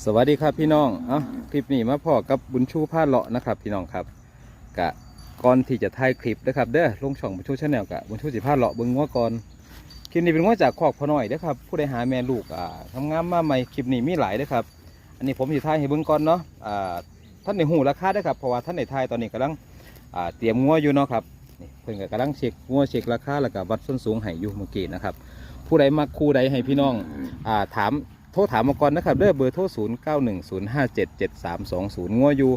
สวัสดีครับพี่น้อง เอ้าคลิปนี้มาพอกับบุญชูผ้าเลาะนะครับ พี่น้องครับกะก่อนที่จะถ่ายคลิปนะครับเด้อลงช่องบุญชูชาแนลกะบุญชูสิผ้าเลาะเบิ้งงัวก่อนคลิปนี้เป็นงัวจากคอกพ่อหน่อยเด้อครับ ผู้ใดหาแม่ลูกอ่าทำงานมาใหม่คลิปนี้มีหลายเด้อครับ อันนี้ผมสิถ่ายให้เบิ้งก่อนเนาะอ่าท่านในหูราคาเด้ครับเพราะว่าท่านในถ่ายตอนนี้กำลังอ่าเตรียมงัวอยู่เนาะครับนี่เพิ่นก็กำลังเช็คงัวเช็คราคาแล้วก็วัดส้นสูงให้อยู่เมื่อกี้นะครับผู้ใดมักคู่ใดให้พี่น้องอ่าถาม โทรถามมาก่อนนะครับเด้อเบอร์โทร 0 9 1 0 5 7 7 3 2 0 งัวอยู่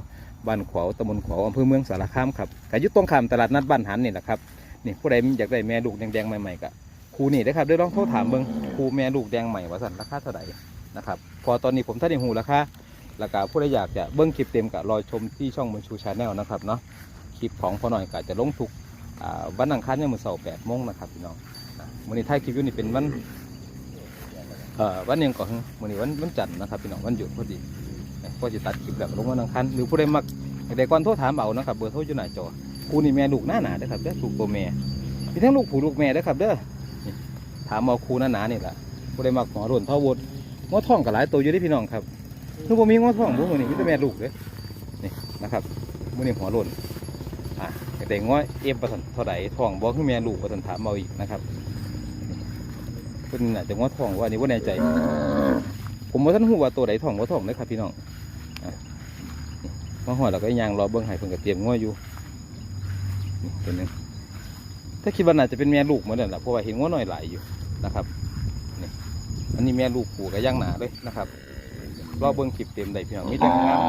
บ้านขวาวตำบลขวาวอำเภอเมืองสารคามครับก็อยู่ตรงขามตลาดนัดบ้านหันนี่แหละครับนี่ผู้ใดอยากได้แม่ลูกแดงๆใหม่ๆก็ครูนี่นะครับเด้อลองโทรถามเบิ่งครูแม่ลูกแดงใหม่ว่าสั่นราคาเท่าไหร่นะครับพอตอนนี้ผมท่านได้หูราคาแล้วก็ผู้ใดอยากจะเบิ่งคลิปเต็มก็รอชมที่ช่องบนชูชาแนลนะครับเนาะคลิปของพ่อหน่อยก็จะลงทุกวันอังคารเนี่ยมือเสาร์8โมงนะครับพี่น้องวันนี้ท้ายคลิปอยู่นี่เป็นวัน วันยังก่อนมื้อนี้วันวันจันทร์นะครับพี่น้องวันหยุดพอดีพอจะตัดคลิปแบบลงวันอังคารหรือผู้ใดมักอยากได้ก่อนโทรถามเอานะครับเบอร์โทรอยู่หน้าจอคู่นี่แม่ลูกหน้าหนาเด้อครับเด้อลูกตัวแม่มีทั้งลูกผู้ลูกแม่เด้อครับเด้อถามเอาคู่หน้าหนานี่แหละผู้ใดมักหัวรุ่นเท่าวนงอท่องกับหลายตัวอยู่เด้อพี่น้องครับคือบ่มีงอท่องบ่มื้อนี้มีแต่แม่ลูกเด้อนี่นะครับมื้อนี้หัวรุ่นอะอยากได้งอเอฟประสันเท่าใดท่องบ่คือแม่ลูกประสันถามเอาอีกนะครับ เพิ่นอาจจะงอทองว่าอันนี้ว่าแน่ใจ ผมว่าท่านหูว่าตัวใดทองว่าทองนะครับพี่น้องอะนี่มาหอดแล้วก็ยางรอเบิ้งให้เพิ่นก็เตรียมง้ออยู่นี่ตัวหนึงถ้าคิดว่าน่าจะเป็นแม่ลูกเหมือนกันแหละเพราะว่าเห็นง้อหน่อยหลายอยู่นะครับนี่อันนี้แม่ลูกปู่กับย่างหนาเลยนะครับรอเบิ้งคลิปเต็มได้พี่น้องมีแต่งาม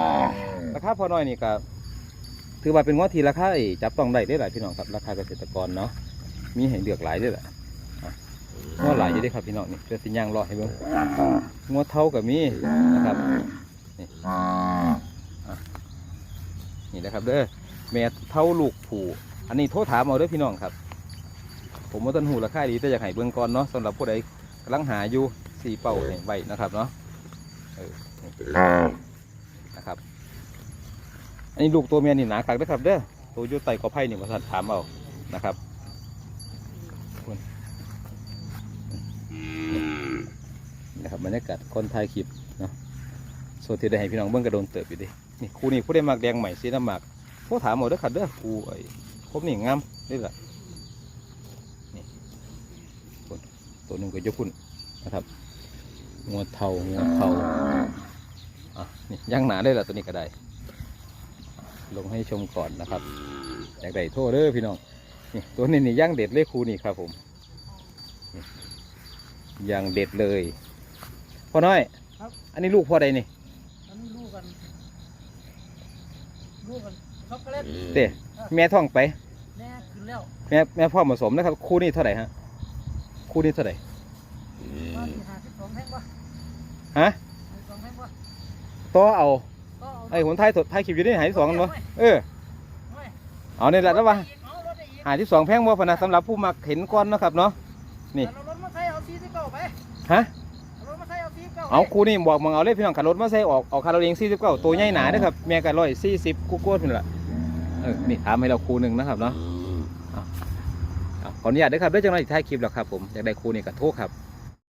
ราคาพอน้อยนี่ก็ถือว่าเป็นง้อทีราคาไอ้จับต้องได้ได้หลายพี่น้องครับราคาเกษตรกรเนาะมีให้เลือกหลายด้วยแหละ งัวหลายอยู่ด้ครับพี่น้องนี่เพื่อสิย่างรอให้เบิ่งงัวเท่ากับมีนะครับนี่นี่นะครับเด้อแม่เท่าลูกผูอันนี้โทรถามเอาเด้อพี่น้องครับ ผมว่าต้นหูราคาดีแต่อยากให้เบิ่งก่อนเนาะสำหรับผู้ใดกำลังหาอยู่สี่เป่าให้ไว้นะครับเนาะนะครับ อันนี้ลูกตัวเมียนี่หนาคักเด้อครับเด้อตัวยุไตกอไผ่นี่มาถามเอานะครับ ครับบรรยากาศคนถ่ายคลิปเนาะส่วนที่ได้ให้พี่น้องเบิ้งกระโดนเติบอยู่ดินี่ครูนี่ผู้ได้มากแดงใหม่สีน้ำหมากพวกถามหมดเด้อครับเด้อครูไอ้พบนี่งามนี่แหละนี่ตัวหนึ่งก็ยกพุ่นนะครับงัวเทางัวเทาอะนี่ย่างหนาได้ละตัวนี้ก็ได้ ลงให้ชมก่อนนะครับอยากได้โทษเด้อพี่น้องนี่ตัวนี้นี่ย่างเด็ดเลยครูนี่ครับผมอย่างเด็ดเลย พ่อน้อยครับ อันนี้ลูกพ่อใดนี่อันนี้ลูกกันลูกกันช็อกโกแลตเต้แม่ท้องไปแน่ขึ้นแล้วแม่แม่พ่อผสมนะครับ คู่นี้เท่าไหร่ฮะ คู่นี้เท่าไหร่ว่าสี่ห้าสิบสองแพงปะฮะห้าสิบสองแพงปะต่อเอาก็เอาไอ้หนท้ายสดท้ายคลิปอยู่นี่หายสองกันวะเออไม่เอานี่แหละแล้ววะเอารถได้อีกหายที่สองแพงบ่พะนะสำหรับผู้มักเห็นก้อนนะครับเนาะ นี่ เอารถมาใส่เอาซีสิบเก้าไปฮะ เอาครูนี่บอกมึงเอาเลยพี่น้องขับรถมาใส่ออกออกคาร์โรเองสี่สิบเก้าตัวใหญ่หนาเด้อครับแม่ก็ร้อยสี่สิบกู้กู้นี่แหละเออนี่ถามให้เราคูหนึ่งนะครับเนาะขออนุญาตด้อครับด้อจังไรท้ายคลิปแล้วครับผมอยากได้คูนี่ก็โทษครับ